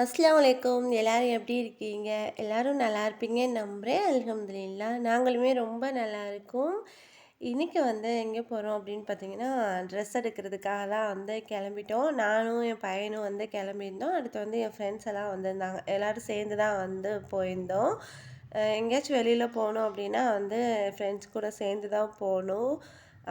அஸ்லாம் வலைக்கம் எல்லோரும் எப்படி இருக்கீங்க? எல்லோரும் நல்லா இருப்பீங்க நம்புகிறேன் அல்ஹம்துலில்லா. நாங்களுமே ரொம்ப நல்லா இருக்கோம். இன்றைக்கி வந்து எங்கே போகிறோம் அப்படின்னு பார்த்தீங்கன்னா ட்ரெஸ் எடுக்கிறதுக்காக தான் வந்து கிளம்பிட்டோம். நானும் என் பையனும் வந்து கிளம்பியிருந்தோம். அடுத்து வந்து என் ஃப்ரெண்ட்ஸ் எல்லாம் வந்திருந்தாங்க. எல்லோரும் சேர்ந்து தான் வந்து போயிருந்தோம். எங்கேயாச்சும் வெளியில் போகணும் அப்படின்னா வந்து ஃப்ரெண்ட்ஸ் கூட சேர்ந்து தான் போகணும்.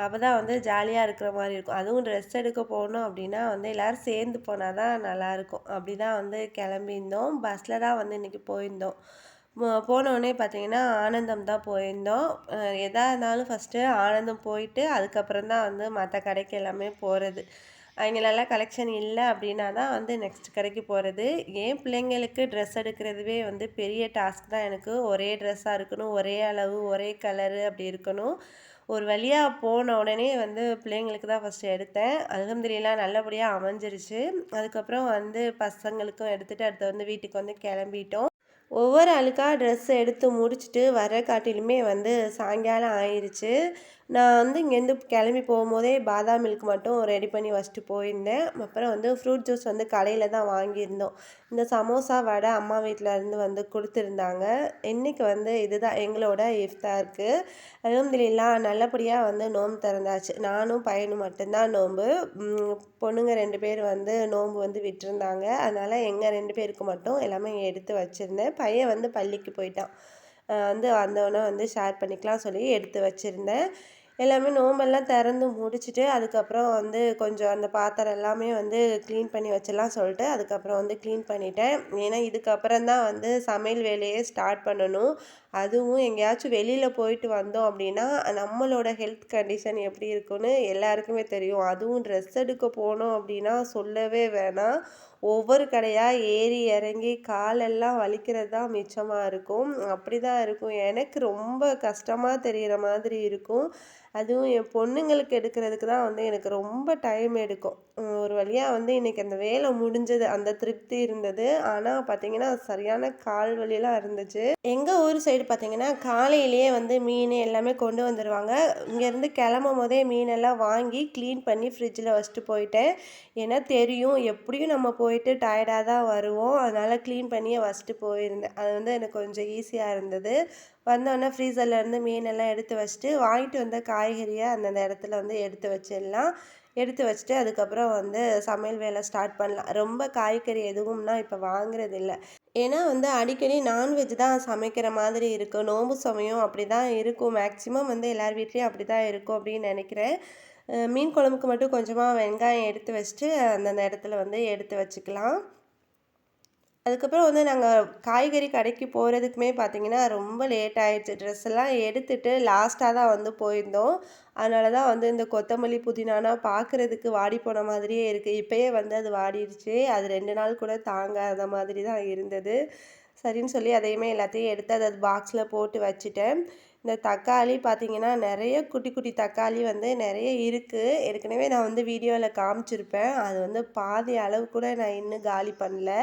அப்போ தான் வந்து ஜாலியாக இருக்கிற மாதிரி இருக்கும். அதுவும் ட்ரெஸ் எடுக்க போகணும் அப்படின்னா வந்து எல்லோரும் சேர்ந்து போனால் தான் நல்லாயிருக்கும் அப்படி தான் வந்து கிளம்பியிருந்தோம். பஸ்ஸில் தான் வந்து இன்றைக்கி போயிருந்தோம். போனோடனே பார்த்தீங்கன்னா ஆனந்தம் தான் போயிருந்தோம். எதாக இருந்தாலும் ஃபஸ்ட்டு ஆனந்தம் போயிட்டு அதுக்கப்புறம் தான் வந்து மற்ற கடைக்கு எல்லாமே போகிறது அவங்களெல்லாம் கலெக்ஷன் இல்லை அப்படின்னா தான் வந்து நெக்ஸ்ட் கடைக்கு போகிறது ஏன் பிள்ளைங்களுக்கு ட்ரெஸ் எடுக்கிறதுவே வந்து பெரிய டாஸ்க் தான். எனக்கு ஒரே ட்ரெஸ்ஸாக இருக்கணும் ஒரே அளவு ஒரே கலரு அப்படி இருக்கணும். ஒரு வழியாக போன உடனே வந்து பிள்ளைங்களுக்கு தான் ஃபஸ்ட்டு எடுத்தேன். அல்ஹம்துலில்லாஹ் நல்லபடியாக அமைஞ்சிருச்சு. அதுக்கப்புறம் வந்து பசங்களுக்கும் எடுத்துகிட்டு அடுத்து வந்து வீட்டுக்கு வந்து கிளம்பிட்டோம். ஒவ்வொரு ஆளுக்காக ட்ரெஸ் எடுத்து முடிச்சுட்டு வர காட்டிலுமே வந்து சாயங்காலம் ஆயிடுச்சு நான் வந்து இங்கேருந்து கிளம்பி போகும்போதே பாதாம் மில்க் மட்டும் ரெடி பண்ணி வச்சுட்டு போயிருந்தேன். அப்புறம் வந்து ஃப்ரூட் ஜூஸ் வந்து கடையில் தான் வாங்கியிருந்தோம். இந்த சமோசா வடை அம்மா வீட்டிலேருந்து வந்து கொடுத்துருந்தாங்க. இன்றைக்கி வந்து இதுதான் எங்களோட இஃப்தாருக்கு அல்ஹம்துலில்லாஹ் நல்லபடியாக வந்து நோன்பு திறந்தாச்சு. நானும் பையனும் மட்டும்தான் நோன்பு பொண்ணுங்க ரெண்டு பேர் வந்து நோன்பு வந்து விட்டுருந்தாங்க. அதனால் எங்கள் ரெண்டு பேருக்கு மட்டும் எல்லாமே எடுத்து வச்சுருந்தேன். பையன் வந்து பள்ளிக்கு போயிட்டான். வந்து வந்தோடனே வந்து ஷேர் பண்ணிக்கலாம் சொல்லி எடுத்து வச்சுருந்தேன். எல்லாமே நோம்பெல்லாம் திறந்து முடிச்சுட்டு அதுக்கப்புறம் வந்து கொஞ்சம் அந்த பாத்திரம் எல்லாமே வந்து க்ளீன் பண்ணி வச்சிடலாம் சொல்லிட்டு அதுக்கப்புறம் வந்து க்ளீன் பண்ணிட்டேன். ஏன்னா இதுக்கப்புறம் தான் வந்து சமையல் வேலையே ஸ்டார்ட் பண்ணணும். அதுவும் எங்கேயாச்சும் வெளியில் போயிட்டு வந்தோம் அப்படின்னா நம்மளோட ஹெல்த் கண்டிஷன் எப்படி இருக்குன்னு எல்லாருக்குமே தெரியும். அதுவும் ட்ரெஸ் எடுக்க போனோம் அப்படின்னா சொல்லவே வேணாம். ஒவ்வொரு கடையாக ஏறி இறங்கி காலெல்லாம் வலிக்கிறது தான் மிச்சமாக இருக்கும். அப்படி தான் இருக்கும். எனக்கு ரொம்ப கஷ்டமாக தெரிகிற மாதிரி இருக்கும். அதுவும் என் பொண்ணுங்களுக்கு எடுக்கிறதுக்கு தான் வந்து எனக்கு ரொம்ப டைம் எடுக்கும். ஒரு வழியாக வந்து இன்றைக்கி அந்த வேலை முடிஞ்சது அந்த திருப்தி இருந்தது. ஆனால் பார்த்தீங்கன்னா சரியான கால் வலிலாம் இருந்துச்சு. எங்கள் ஊர் சைடு பார்த்திங்கன்னா காலையிலேயே வந்து மீன் எல்லாமே கொண்டு வந்துடுவாங்க இங்கேருந்து கிளம்பும் போதே மீனெல்லாம் வாங்கி க்ளீன் பண்ணி ஃப்ரிட்ஜில் வச்சுட்டு போயிட்டேன். ஏன்னா தெரியும் எப்படியும் நம்ம போயிட்டு டயர்டாக தான் வருவோம். அதனால் க்ளீன் பண்ணியே வச்சுட்டு போயிருந்தேன். அது வந்து எனக்கு கொஞ்சம் ஈஸியாக இருந்தது. வந்தோடனே ஃப்ரீசர்லேருந்து மீனெல்லாம் எடுத்து வச்சுட்டு வாங்கிட்டு வந்த காய்கறியை அந்தந்த இடத்துல வந்து எடுத்து வச்சிடலாம். எடுத்து வச்சுட்டு அதுக்கப்புறம் வந்து சமையல் வேலை ஸ்டார்ட் பண்ணலாம். ரொம்ப காய்கறி எதுவும்னா இப்போ வாங்குறது இல்லை ஏன்னா வந்து அடிக்கடி நான்வெஜ் தான் சமைக்கிற மாதிரி இருக்கும் நோம்பு சமயம் அப்படி தான் இருக்கும். மேக்ஸிமம் வந்து எல்லார் வீட்லேயும் அப்படி தான் இருக்கும் அப்படின்னு நினைக்கிறேன். மீன் குழம்புக்கு மட்டும் கொஞ்சமாக வெங்காயம் எடுத்து வச்சுட்டு அந்தந்த இடத்துல வந்து எடுத்து வச்சுக்கலாம். அதுக்கப்புறம் வந்து நாங்கள் காய்கறி கடைக்கு போகிறதுக்குமே பார்த்தீங்கன்னா ரொம்ப லேட் ஆயிடுச்சு. ட்ரெஸ் எல்லாம் எடுத்துட்டு லாஸ்ட்டாக தான் வந்து போயிருந்தோம். அதனால தான் வந்து இந்த கொத்தமல்லி புதினானா பார்க்குறதுக்கு வாடி போன மாதிரியே இருக்குது இப்போயே வந்து அது வாடிடுச்சு. அது ரெண்டு நாள் கூட தாங்காத மாதிரி தான் இருந்தது. சரின்னு சொல்லி அதையுமே எல்லாத்தையும் எடுத்து அதை பாக்ஸில் போட்டு வச்சுட்டேன். இந்த தக்காளி பார்த்திங்கன்னா நிறைய குட்டி குட்டி தக்காளி வந்து நிறைய இருக்குது ஏற்கனவே நான் வந்து வீடியோவில் காமிச்சிருப்பேன். அது வந்து பாதி அளவு கூட நான் இன்னும் காலி பண்ணல.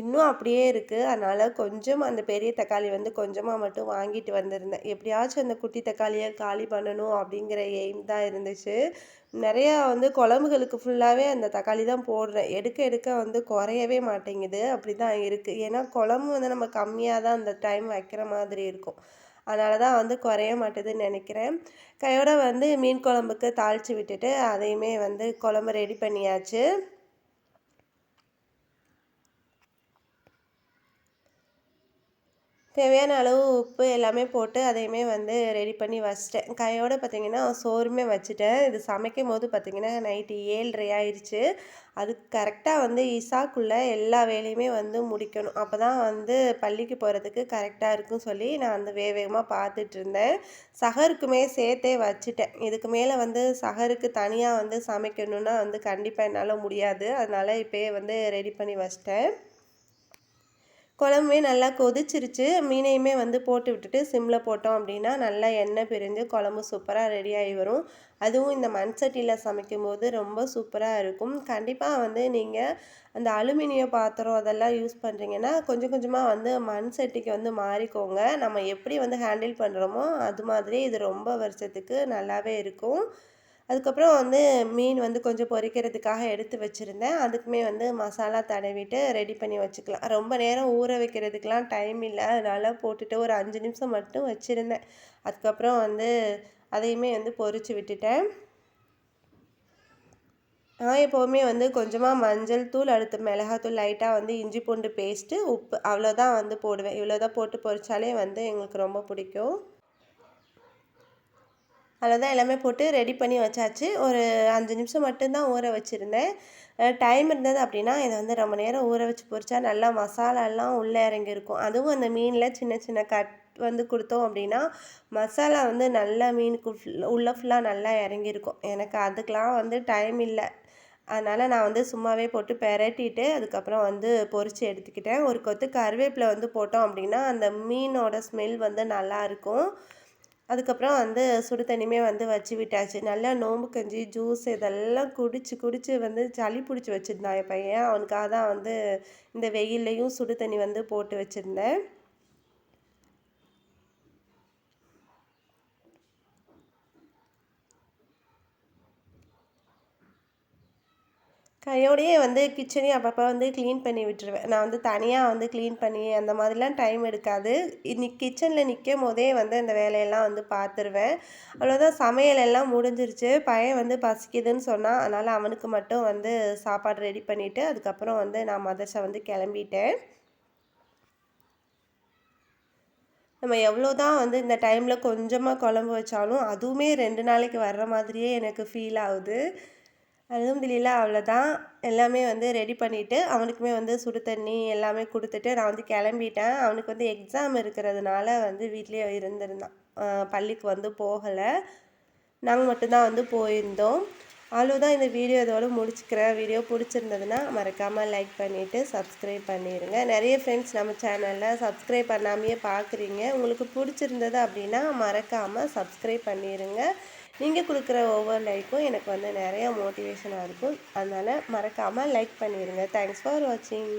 இன்னும் அப்படியே இருக்குது அதனால் கொஞ்சம் அந்த பெரிய தக்காளி வந்து கொஞ்சமாக மட்டும் வாங்கிட்டு வந்திருந்தேன். எப்படியாச்சும் அந்த குட்டி தக்காளியை காலி பண்ணணும் அப்படிங்கிற எய்ம் தான் இருந்துச்சு. நிறையா வந்து குழம்புகளுக்கு ஃபுல்லாகவே அந்த தக்காளி தான் போடுறேன். எடுக்க எடுக்க வந்து குறையவே மாட்டேங்குது. அப்படி தான் இருக்குது ஏன்னா குழம்பு வந்து நம்ம கம்மியாக தான் அந்த டைம் வைக்கிற மாதிரி இருக்கும். அதனால தான் வந்து குறைய மாட்டேதுன்னு நினைக்கிறேன். கையோட வந்து மீன் குழம்புக்கு தாளித்து விட்டுட்டு அதையுமே வந்து குழம்பு ரெடி பண்ணியாச்சு. தேவையான அளவு உப்பு எல்லாமே போட்டு அதையுமே வந்து ரெடி பண்ணி வச்சிட்டேன். கையோடு பார்த்தீங்கன்னா சோறுமே வச்சுட்டேன். இது சமைக்கும் போது பார்த்தீங்கன்னா நைட்டு ஏழ்ரை ஆயிடுச்சு அது கரெக்டாக வந்து இசாக்குள்ளே எல்லா வேலையுமே வந்து முடிக்கணும். அப்போ தான் வந்து பள்ளிக்கு போகிறதுக்கு கரெக்டாக இருக்குன்னு சொல்லி நான் வந்து வேக வேகமாக பார்த்துட்டு இருந்தேன். சகருக்குமே சேர்த்தே வச்சுட்டேன். இதுக்கு மேலே வந்து சகருக்கு தனியாக வந்து சமைக்கணுன்னா வந்து கண்டிப்பாக என்னால் முடியாது. அதனால் இப்போயே வந்து ரெடி பண்ணி வச்சிட்டேன். குழம்புமே நல்லா கொதிச்சிருச்சு. மீனையுமே வந்து போட்டு விட்டுட்டு சிம்மில் போட்டோம் அப்படின்னா நல்லா எண்ணெய் பிரிஞ்சு குழம்பு சூப்பராக ரெடி ஆகி வரும். அதுவும் இந்த மண் சட்டியில் சமைக்கும் போது ரொம்ப சூப்பராக இருக்கும். கண்டிப்பாக வந்து நீங்கள் அந்த அலுமினிய பாத்திரம் அதெல்லாம் யூஸ் பண்ணுறீங்கன்னா கொஞ்சம் கொஞ்சமாக வந்து மண் சட்டிக்கு வந்து மாறிக்கோங்க. நம்ம எப்படி வந்து ஹேண்டில் பண்ணுறோமோ அது மாதிரி இது ரொம்ப வருஷத்துக்கு நல்லாவே இருக்கும். அதுக்கப்புறம் வந்து மீன் வந்து கொஞ்சம் பொரிக்கிறதுக்காக எடுத்து வச்சுருந்தேன். அதுக்குமே வந்து மசாலா தடவிட்டு ரெடி பண்ணி வச்சுக்கலாம். ரொம்ப நேரம் ஊற வைக்கிறதுக்கெலாம் டைம் இல்லை. அதனால் போட்டுட்டு ஒரு அஞ்சு நிமிஷம் மட்டும் வச்சுருந்தேன். அதுக்கப்புறம் வந்து அதையுமே வந்து பொரித்து விட்டுட்டேன். நான் எப்போவுமே வந்து கொஞ்சமாக மஞ்சள் தூள் அடுத்து மிளகாத்தூள் லைட்டாக வந்து இஞ்சி பூண்டு பேஸ்ட்டு உப்பு அவ்வளோதான் வந்து போடுவேன். இவ்வளோதான் போட்டு பொரித்தாலே வந்து எங்களுக்கு ரொம்ப பிடிக்கும். அவ்வளோதான் எல்லாமே போட்டு ரெடி பண்ணி வச்சாச்சு. ஒரு அஞ்சு நிமிஷம் மட்டும்தான் ஊற வச்சுருந்தேன். டைம் இருந்தது அப்படின்னா இதை வந்து ரொம்ப நேரம் ஊற வச்சு பொறிச்சா நல்லா மசாலாலாம் உள்ளே இறங்கியிருக்கும் அதுவும் அந்த மீனில் சின்ன சின்ன கட் வந்து கொடுத்தோம் அப்படின்னா மசாலா வந்து நல்லா மீனுக்கு ஃபுல் உள்ளே ஃபுல்லாக நல்லா இறங்கியிருக்கும் எனக்கு அதுக்கெலாம் வந்து டைம் இல்லை. அதனால் நான் வந்து சும்மாவே போட்டு பெரட்டிட்டு அதுக்கப்புறம் வந்து பொரித்து எடுத்துக்கிட்டேன். ஒரு கொத்து கருவேப்பிலை வந்து போட்டோம் அப்படின்னா அந்த மீனோட ஸ்மெல் வந்து நல்லாயிருக்கும் அதுக்கப்புறம் வந்து சுடு தண்ணியுமே வந்து வச்சு விட்டாச்சு. நல்லா நோம்பு கஞ்சி ஜூஸ் இதெல்லாம் குடிச்சு குடிச்சு வந்து சளி பிடிச்சி வச்சுருந்தான் என் பையன். அவனுக்காக தான் வந்து இந்த வெயில்லையும் சுடு தண்ணி வந்து போட்டு வச்சுருந்தேன். கையோடையே வந்து கிச்சனையும் அப்பப்போ வந்து க்ளீன் பண்ணி விட்டுருவேன். நான் வந்து தனியாக வந்து க்ளீன் பண்ணி அந்த மாதிரிலாம் டைம் எடுக்காது. இன்னைக்கு கிச்சனில் நிற்கும் போதே வந்து அந்த வேலையெல்லாம் வந்து பார்த்துருவேன் அவ்வளோதான் சமையல் எல்லாம் முடிஞ்சிருச்சு. பையன் வந்து பசிக்குதுன்னு சொன்னான். அதனால் அவனுக்கு மட்டும் வந்து சாப்பாடு ரெடி பண்ணிவிட்டு அதுக்கப்புறம் வந்து நான் மதர்ஸை வந்து கிளம்பிட்டேன். நம்ம எவ்வளோ தான் வந்து இந்த டைமில் கொஞ்சமாக குழம்பு வச்சாலும் அதுவுமே ரெண்டு நாளைக்கு வர்ற மாதிரியே எனக்கு ஃபீல் ஆகுது. அல்ஹம்துலில்லா அவ்வளோதான் எல்லாமே வந்து ரெடி பண்ணிவிட்டு அவனுக்குமே வந்து சுடு தண்ணி எல்லாமே கொடுத்துட்டு நான் வந்து கிளம்பிட்டேன். அவனுக்கு வந்து எக்ஸாம் இருக்கிறதுனால வந்து வீட்லேயே இருந்திருந்தான். பள்ளிக்கு வந்து போகலை. நாங்கள் மட்டும்தான் வந்து போயிருந்தோம். அவ்வளோதான் இந்த வீடியோ இதோட முடிச்சுக்கிறேன். வீடியோ பிடிச்சிருந்ததுன்னா மறக்காமல் லைக் பண்ணிவிட்டு சப்ஸ்கிரைப் பண்ணிடுங்க நிறைய ஃப்ரெண்ட்ஸ் நம்ம சேனலில் சப்ஸ்கிரைப் பண்ணாமையே பார்க்குறீங்க உங்களுக்கு பிடிச்சிருந்தது அப்படின்னா மறக்காமல் சப்ஸ்கிரைப் பண்ணிடுங்க நீங்கள் கொடுக்குற ஒவ்வொரு லைக்கும் எனக்கு வந்து நிறைய மோட்டிவேஷனாக இருக்கும். அதனால் மறக்காமல் லைக் பண்ணிடுங்க தேங்க்ஸ் ஃபார் வாட்சிங்